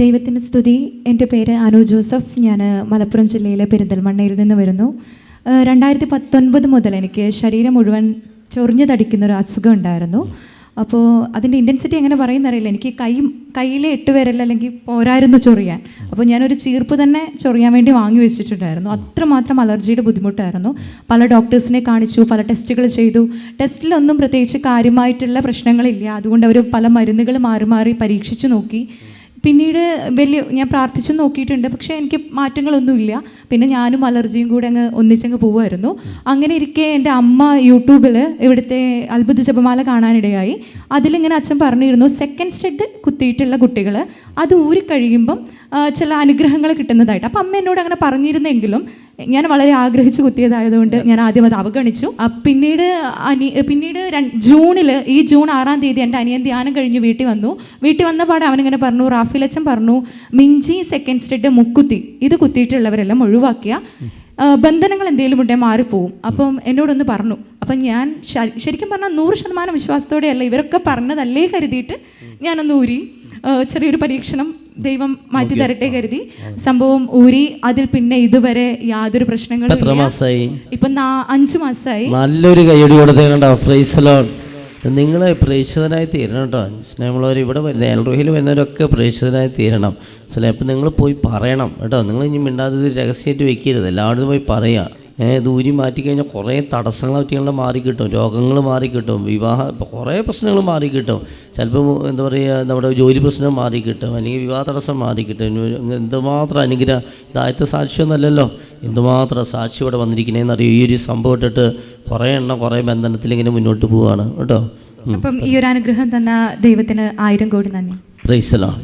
ദൈവത്തിന്റെ സ്തുതി. എന്റെ പേര് അനു ജോസഫ്. ഞാൻ മലപ്പുറം ജില്ലയിലെ പെരിന്തൽമണ്ണയിൽ നിന്ന് വരുന്നു. രണ്ടായിരത്തി പത്തൊൻപത് മുതൽ എനിക്ക് ശരീരം മുഴുവൻ ചൊറിഞ്ഞു തടിക്കുന്ന ഒരു അസുഖം ഉണ്ടായിരുന്നു. അപ്പോൾ അതിന്റെ ഇന്റൻസിറ്റി എങ്ങനെ പറയുന്നറിയില്ല. എനിക്ക് കൈ കയ്യിലെ എട്ട് വിരൽ അല്ലെങ്കിൽ പോരായിരുന്നു ചൊറിയാൻ. അപ്പോൾ ഞാനൊരു ചീർപ്പ് തന്നെ ചൊറിയാൻ വേണ്ടി വാങ്ങി വെച്ചിട്ടുണ്ടായിരുന്നു. അത്രമാത്രം അലർജിയുടെ ബുദ്ധിമുട്ടായിരുന്നു. പല ഡോക്ടേഴ്സിനെ കാണിച്ചു പല ടെസ്റ്റുകൾ ചെയ്തു. ടെസ്റ്റിലൊന്നും പ്രത്യേകിച്ച് കാര്യമായിട്ടുള്ള പ്രശ്നങ്ങളില്ല. അതുകൊണ്ട് അവർ പല മരുന്നുകൾ മാറി മാറി പരീക്ഷിച്ചു നോക്കി. പിന്നീട് വലിയ ഞാൻ പ്രാർത്ഥിച്ചു നോക്കിയിട്ടുണ്ട്. പക്ഷേ എനിക്ക് മാറ്റങ്ങളൊന്നുമില്ല. പിന്നെ ഞാനും അലർജിയും കൂടെ അങ്ങ് ഒന്നിച്ചങ്ങ് പോവുമായിരുന്നു. അങ്ങനെ ഇരിക്കെ എന്റെ അമ്മ യൂട്യൂബിൽ ഇവിടുത്തെ അത്ഭുത ജപമാല കാണാനിടയായി. അതിലിങ്ങനെ അച്ഛൻ പറഞ്ഞിരുന്നു സെക്കൻഡ് സ്റ്റെഡ് കുത്തിയിട്ടുള്ള കുട്ടികൾ അത് ഊരിക്കഴിയുമ്പം ചില അനുഗ്രഹങ്ങൾ കിട്ടുന്നതായിട്ട്. അപ്പം അമ്മ എന്നോട് അങ്ങനെ പറഞ്ഞിരുന്നെങ്കിലും ഞാൻ വളരെ ആഗ്രഹിച്ച് കുത്തിയതായതുകൊണ്ട് ഞാൻ ആദ്യം അത് അവഗണിച്ചു. പിന്നീട് അനി പിന്നീട് ജൂണിൽ ഈ ജൂൺ ആറാം തീയതി എന്റെ അനിയൻ ധ്യാനം കഴിഞ്ഞ് വീട്ടിൽ വന്നു. വീട്ടിൽ വന്ന പാടെ അവനിങ്ങനെ പറഞ്ഞു റാഫിലച്ചൻ പറഞ്ഞു മിഞ്ചി സെക്കൻഡ് സ്റ്റെഡ് മുക്കുത്തി. ഇത് കുത്തിയിട്ടുള്ളവരെല്ലാം ഒഴിവാക്കിയ ബന്ധനങ്ങൾ എന്തെങ്കിലും ഉണ്ടെങ്കിൽ മാറിപ്പോവും. അപ്പം എന്നോടൊന്ന് പറഞ്ഞു. അപ്പം ഞാൻ ശരിക്കും പറഞ്ഞാൽ നൂറ് ശതമാനം വിശ്വാസത്തോടെയല്ല ഇവരൊക്കെ പറഞ്ഞതല്ലേ കരുതിയിട്ട് ഞാനൊന്ന് ഊരി ചെറിയൊരു പരീക്ഷണം ദൈവം മാറ്റി തരട്ടെ കരുതി. സംഭവം ഊരി അതിൽ പിന്നെ ഇതുവരെ യാതൊരു പ്രശ്നങ്ങളും എത്ര. മാസമായി ഇപ്പൊ അഞ്ചു മാസമായി നല്ലൊരു കൈയടി കൊടുത്തേ കണ്ടോ? പ്രൈസലോൺ നിങ്ങൾ പ്രേക്ഷിതനായി തീരണം കേട്ടോ. സ്നേഹമുള്ളവർ ഇവിടെ വരുന്ന എൽറോഹിൽ വരുന്നവരൊക്കെ പ്രേക്ഷിതനായി തീരണം. ചിലപ്പോൾ നിങ്ങൾ പോയി പറയണം കേട്ടോ. നിങ്ങൾ ഇനി മിണ്ടാതെ രഹസ്യമായിട്ട് വെക്കരുത്. എല്ലാവരും പോയി പറയുക ഏഹ് ദൂരി മാറ്റിക്കഴിഞ്ഞാൽ കുറേ തടസ്സങ്ങൾ പറ്റിയുള്ള മാറിക്കിട്ടും. രോഗങ്ങൾ മാറിക്കിട്ടും. വിവാഹ കുറേ പ്രശ്നങ്ങൾ മാറിക്കിട്ടും. ചിലപ്പോൾ എന്താ പറയുക നമ്മുടെ ജോലി പ്രശ്നം മാറിക്കിട്ടും. അല്ലെങ്കിൽ വിവാഹ തടസ്സം മാറിക്കിട്ടും. എന്തുമാത്രം അനുഗ്രഹം ഇതായത്തെ സാക്ഷ്യമൊന്നുമല്ലല്ലോ എന്തുമാത്രം സാക്ഷി ഇവിടെ വന്നിരിക്കണേന്ന് അറിയോ ഈ ഒരു സംഭവം ഇട്ടിട്ട് കുറേ എണ്ണം കുറേ ബന്ധനത്തിൽ ഇങ്ങനെ മുന്നോട്ട് പോവുകയാണ് കേട്ടോ? അപ്പം ഈ ഒരു അനുഗ്രഹം തന്ന ദൈവത്തിന് ആയിരം കോടി നന്ദി. പ്രൈസലാണ്